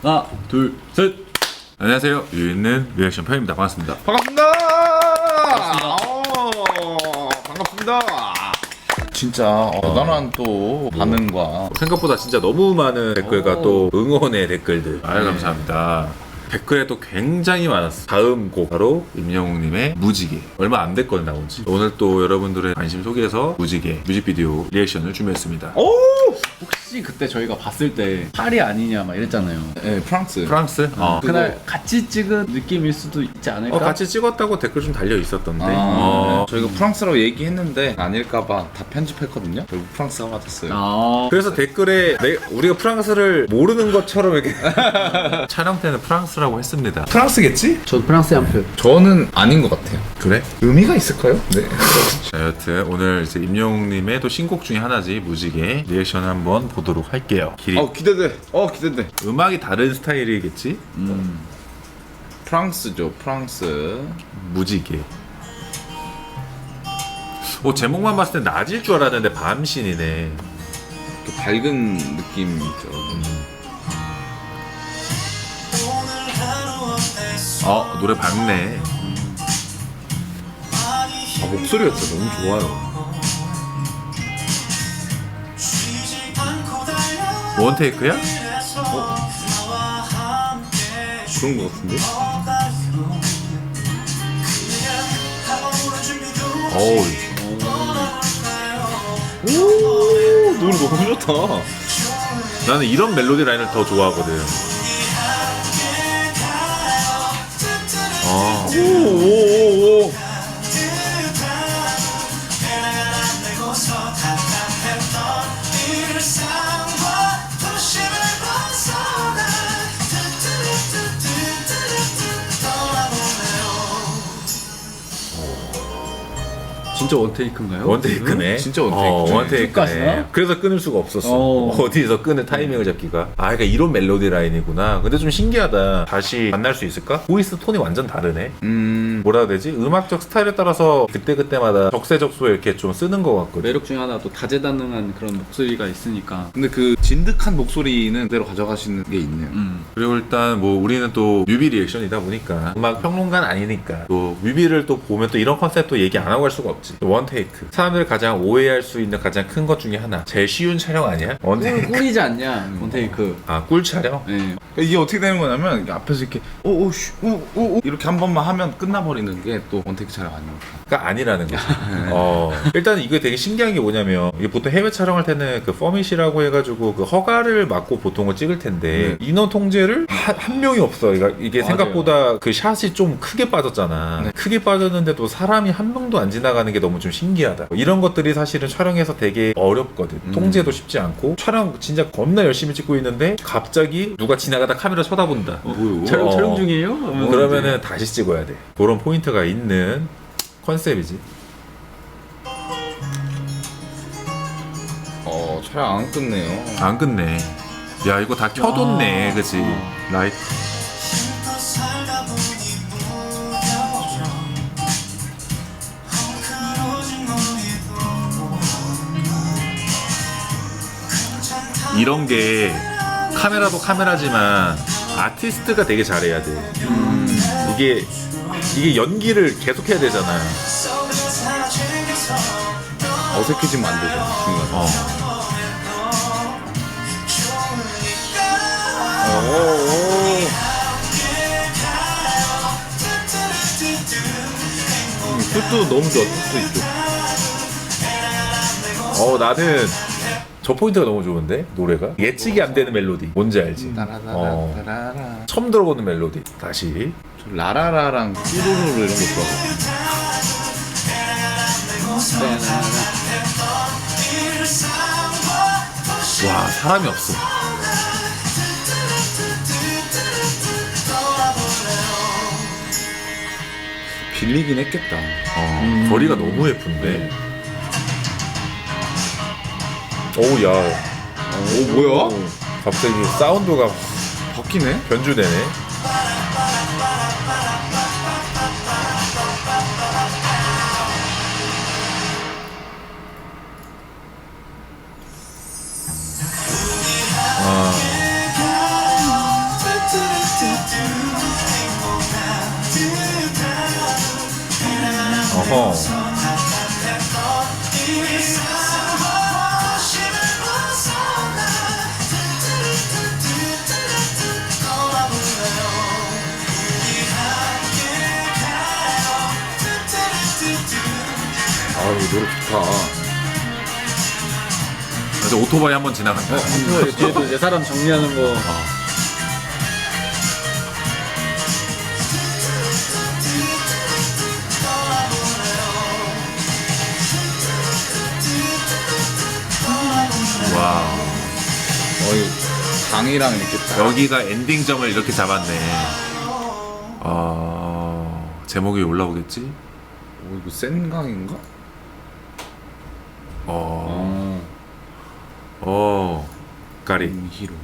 하나, 둘, 셋. 안녕하세요. 유있는 리액션 편입니다. 반갑습니다. 반갑습니다. 어, 반갑습니다. 진짜 어, 대단한 또 반응과 생각보다 진짜 너무 많은 댓글과 오. 또 응원의 댓글들. 아유, 감사합니다. 댓글에도 굉장히 많았어. 다음 곡 바로 임영웅님의 무지개. 얼마 안 됐거든 나온 지. 오늘 또 여러분들의 관심 속에서 무지개 뮤직비디오 리액션을 준비했습니다. 오 혹시 그때 저희가 봤을 때 파리 아니냐 막 이랬잖아요. 네, 프랑스 프랑스? 어. 그날 같이 찍은 느낌일 수도 있지 않을까? 어, 같이 찍었다고 댓글 좀 달려 있었던데. 아, 어. 저희가 프랑스라고 얘기했는데 아닐까봐 다 편집했거든요. 결국 프랑스가 맞았어요. 아, 그래서 댓글에 내, 우리가 프랑스를 모르는 것처럼 이렇게 촬영 때는 프랑스라고 했습니다. 프랑스겠지? 저도 프랑스 한 표. 저는 아닌 것 같아요. 그래? 의미가 있을까요? 네. 자, 여튼 오늘 이제 임영웅님의 또 신곡 중에 하나지 무지개 리액션 한번 보도록 할게요. 길이 어 기대돼. 어 기대돼. 음악이 다른 스타일이겠지? 프랑스죠. 프랑스. 무지개. 어 제목만 봤을 때 낮일 줄 알았는데 밤신이네. 그 밝은 느낌이죠. 어 노래 밝네. 아, 목소리가 진짜 너무 좋아요. 원테이크야? 그런 것 같은데? 어우 오 노래 너무 좋다. 나는 이런 멜로디 라인을 더 좋아하거든. 어. 오오 오 진짜 원테이크인가요? 원테이크네. 진짜 원테이크죠. 어, 쭉 원테이크네. 갔어요? 그래서 끊을 수가 없었어. 어. 어. 디서 끊을 타이밍을 잡기가. 아, 그러니까 이런 멜로디 라인이구나. 근데 좀 신기하다. 다시 만날 수 있을까? 보이스 톤이 완전 다르네. 음. 뭐라 해야 되지? 음악적 스타일에 따라서 그때그때마다 적세적소에 이렇게 좀 쓰는 것 같거든. 매력 중에 하나 또 다재다능한 그런 목소리가 있으니까. 근데 그 진득한 목소리는 그대로 가져가시는 게 있네요. 음. 그리고 일단 뭐 우리는 또 뮤비 리액션이다 보니까 음악 평론가는 아니니까 또 뮤비를 또 보면 또 이런 컨셉도 얘기 안 하고 갈 수가 없지. 원테이크. 사람들이 가장 오해할 수 있는 가장 큰 것 중에 하나. 제일 쉬운 촬영 아니야? 꿀, 원테이크. 꿀이지 않냐, 원테이크. 아, 꿀 촬영? 네. 이게 어떻게 되는 거냐면 이게 앞에서 이렇게 오오오오 이렇게 한 번만 하면 끝나버리는 게 또 원테이크 촬영 아닙니까? 가 아니라는 거지. 어. 일단 이게 되게 신기한 게 뭐냐면 이게 보통 해외 촬영할 때는 그 퍼밋이라고 해가지고 그 허가를 맡고 보통은 찍을 텐데 인원 통제를 한, 한 명이 없어. 그러니까 이게 맞아요. 생각보다 그 샷이 좀 크게 빠졌잖아. 네. 크게 빠졌는데도 사람이 한 명도 안 지나가는 게 너무 좀 신기하다. 이런 것들이 사실은 촬영에서 되게 어렵거든. 통제도 쉽지 않고 촬영 진짜 겁나 열심히 찍고 있는데 갑자기 누가 지나가 다 카메라 쳐다본다. 뭐요? 촬영, 어. 촬영 중이에요? 하면 그러면은 다시 찍어야 돼. 그런 포인트가 있는 컨셉이지. 어 촬영 안 끝내요. 안 끝내. 야 이거 다 켜뒀네, 아. 그치? 어. 라이트. 이런 게 카메라도 카메라지만 아티스트가 되게 잘해야 돼. 이게 이게 연기를 계속 해야 되잖아. 어색해지면 안 되죠 중간에. 어. 음, 슛도 너무 좋아 슛도 있죠. 어 나는 저 포인트가 너무 좋은데 노래가 예측이 안 되는 멜로디 뭔지 알지? 어. 따라라라라라. 처음 들어보는 멜로디 다시 저 라라라랑 뚜루루루 이런 거 좋아하고. 와 사람이 없어 빌리긴 했겠다. 어, 거리가 너무 예쁜데 오야 오 뭐야? 갑자기 사운드가 바뀌네? 변주되네 좋다. 그래서 오토바이 한 번 지나간다. 뒤에도 이제 사람 정리하는 거. 와. 어이 강이랑 이렇게 딱. 여기가 엔딩점을 이렇게 잡았네. 아 제목이 올라오겠지? 어, 이거 센 강인가? 어. 어. 까리. 히로.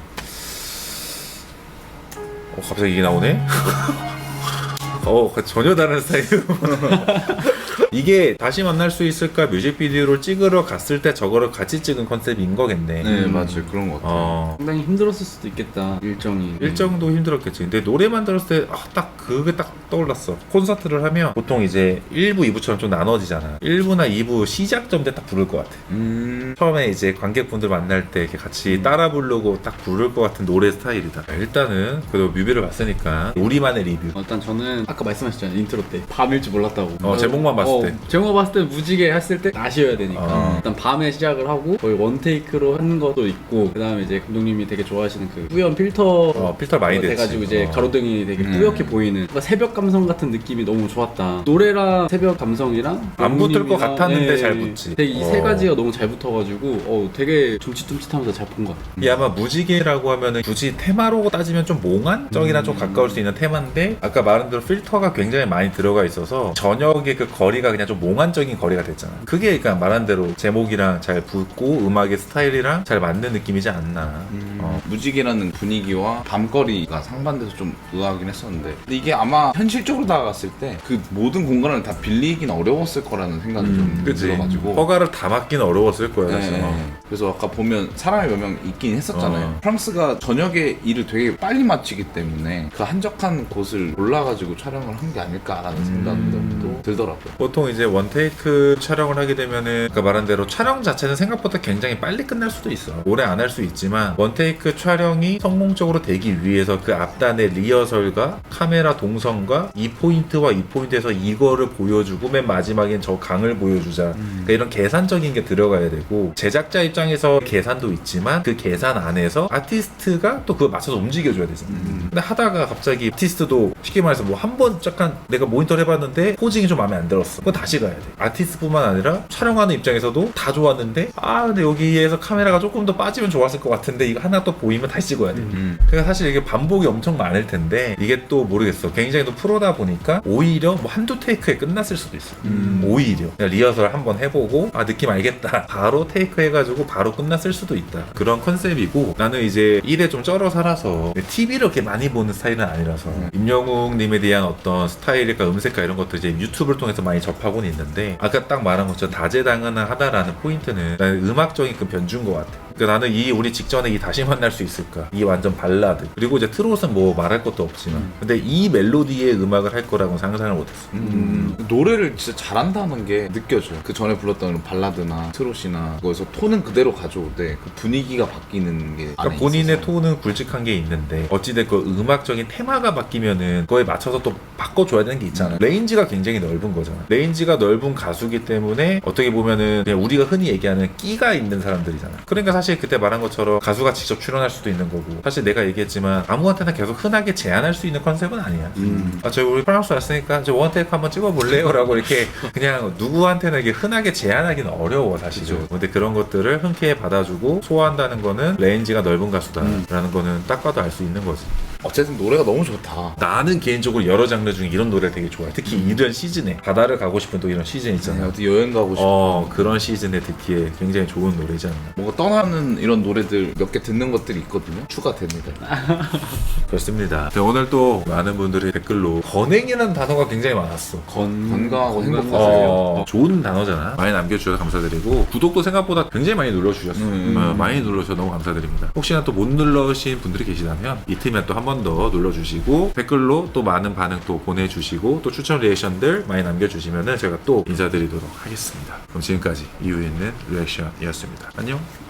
어, 갑자기 이게 나오네? 어, 전혀 다른 스타일. 이게 다시 만날 수 있을까 뮤직비디오를 찍으러 갔을 때 저거를 같이 찍은 컨셉인 거겠네. 네 맞아요 그런 것 같아요. 어. 상당히 힘들었을 수도 있겠다. 일정이. 일정도 힘들었겠지. 근데 노래만 들었을 때, 아, 딱 그게 딱 떠올랐어. 콘서트를 하면 보통 이제 1부, 2부처럼 좀 나눠지잖아. 1부나 2부 시작점 때 딱 부를 것 같아. 음. 처음에 이제 관객분들 만날 때 이렇게 같이 따라 부르고 딱 부를 것 같은 노래 스타일이다. 일단은 그래도 뮤비를 봤으니까 우리만의 리뷰. 어, 일단 저는 아까 말씀하셨잖아요 인트로 때 밤일 줄 몰랐다고 어, 제목만 봤을 때. 제목만 봤을 때 무지개 했을 때 낮이어야 되니까 어. 일단 밤에 시작을 하고 거의 원테이크로 하는 것도 있고 그 다음에 이제 감독님이 되게 좋아하시는 그 뿌연 필터 어, 필터 많이 됐지. 돼가지고 이제 어. 가로등이 되게 음. 뿌옇게 보이는 뭔가 새벽 감성 같은 느낌이 너무 좋았다 노래랑 새벽 감성이랑 안 붙을 것 같았는데 예, 잘 붙지. 되게 이 세 어. 가지가 너무 잘 붙어가지고 어, 되게 둠칫둠칫하면서 잘 본 것 같아요 이 아마 무지개라고 하면은 굳이 테마로 따지면 좀 몽환 쪽이나 좀 가까울 수 있는 테마인데 아까 말한 대로 필터가 굉장히 많이 들어가 있어서 저녁의 그 거리 가 그냥 좀 몽환적인 거리가 됐잖아. 그게 그러니까 말한 대로 제목이랑 잘 붙고 음악의 스타일이랑 잘 맞는 느낌이지 않나. 어. 무지개라는 분위기와 밤거리가 상반돼서 좀 의아하긴 했었는데 근데 이게 아마 현실적으로 다가갔을 때 그 모든 공간을 다 빌리긴 어려웠을 거라는 생각이 좀 그치. 들어가지고 허가를 다 맞기는 어려웠을 거야. 네, 사실. 네. 그래서 아까 보면 사람이 몇 명 있긴 했었잖아요. 어. 프랑스가 저녁에 일을 되게 빨리 마치기 때문에 그 한적한 곳을 골라가지고 촬영을 한 게 아닐까라는 음. 생각도 들더라고요. 보통 이제 원테이크 촬영을 하게 되면은 아까 말한 대로 촬영 자체는 생각보다 굉장히 빨리 끝날 수도 있어. 오래 안 할 수 있지만 원테이크 촬영이 성공적으로 되기 위해서 그 앞단의 리허설과 카메라 동선과 이 포인트와 이 포인트에서 이거를 보여주고 맨 마지막엔 저 강을 보여주자. 그러니까 이런 계산적인 게 들어가야 되고 제작자 입장에서 계산도 있지만 그 계산 안에서 아티스트가 또 그거 맞춰서 움직여줘야 되잖아. 근데 하다가 갑자기 아티스트도 쉽게 말해서 뭐 한 번 잠깐 내가 모니터를 해봤는데 포징 이 좀 마음에 안 들었어. 그거 다시 가야 돼. 아티스트뿐만 아니라 촬영하는 입장에서도 다 좋았는데 아 근데 여기에서 카메라가 조금 더 빠지면 좋았을 것 같은데 이거 하나 또 보이면 다시 찍어야 돼. 음. 그러니까 사실 이게 반복이 엄청 많을 텐데 이게 또 모르겠어. 굉장히 또 프로다 보니까 오히려 뭐 한두 테이크에 끝났을 수도 있어. 오히려 그냥 리허설 한번 해보고 아 느낌 알겠다. 바로 테이크 해가지고 바로 끝났을 수도 있다. 그런 컨셉이고 나는 이제 일에 좀 쩔어 살아서 TV를 그렇게 많이 보는 스타일은 아니라서 임영웅님에 대한 어떤 스타일일까 음색과 이런 것도 이제 유튜브를 통해서 많이 접하고는 있는데 아까 딱 말한 것처럼 다재다능하다라는 포인트는 음악적인 그 변주인 것 같아. 그러니까 나는 이 우리 직전에 이 다시 만날 수 있을까 이 완전 발라드 그리고 이제 트롯은 뭐 말할 것도 없지만 근데 이 멜로디의 음악을 할 거라고 상상을 못했어. 음, 노래를 진짜 잘한다는 게 느껴져요. 그 전에 불렀던 발라드나 트롯이나 그거에서 톤은 그대로 가져오되 그 분위기가 바뀌는 게 그러니까 본인의 있어서. 톤은 굵직한 게 있는데 어찌됐건 음악적인 테마가 바뀌면은 그거에 맞춰서 또 바꿔줘야 되는 게 있잖아. 레인지가 굉장히 넓은 거잖아. 레인지가 넓은 가수기 때문에 어떻게 보면은 우리가 흔히 얘기하는 끼가 있는 사람들이잖아. 그러니까 사실 그때 말한 것처럼 가수가 직접 출연할 수도 있는 거고 사실 내가 얘기했지만 아무한테나 계속 흔하게 제안할 수 있는 컨셉은 아니야. 음. 아, 저희 우리 프랑스 왔으니까 저 원테이크 한번 찍어볼래요? 라고 이렇게 그냥 누구한테나 이게 흔하게 제안하기는 어려워, 사실은. 근데 그런 것들을 흔쾌히 받아주고 소화한다는 거는 레인지가 넓은 가수다라는 거는 딱 봐도 알 수 있는 거지. 어쨌든 노래가 너무 좋다. 나는 개인적으로 여러 장르 중에 이런 노래를 되게 좋아해. 특히 이런 시즌에. 바다를 가고 싶은 또 이런 시즌 네, 있잖아. 어디 여행 가고 싶어. 어, 그런 시즌에 듣기에 굉장히 좋은 노래지 않나. 뭔가 떠나는 이런 노래들 몇 개 듣는 것들이 있거든요. 추가됩니다. 그렇습니다. 네, 오늘 또 많은 분들이 댓글로 건행이라는 단어가 굉장히 많았어. 건... 건강하고 건강- 행복하세요. 어, 좋은 단어잖아. 많이 남겨주셔서 감사드리고 구독도 생각보다 굉장히 많이 눌러주셨어요. 음. 어, 많이 눌러주셔서 너무 감사드립니다. 혹시나 또 못 눌러신 분들이 계시다면 이 틈에 또한번 번 더 눌러주시고 댓글로 또 많은 반응 또 보내주시고 또 추천 리액션들 많이 남겨주시면은 제가 또 인사드리도록 하겠습니다. 그럼 지금까지 이유 있는 리액션이었습니다. 안녕.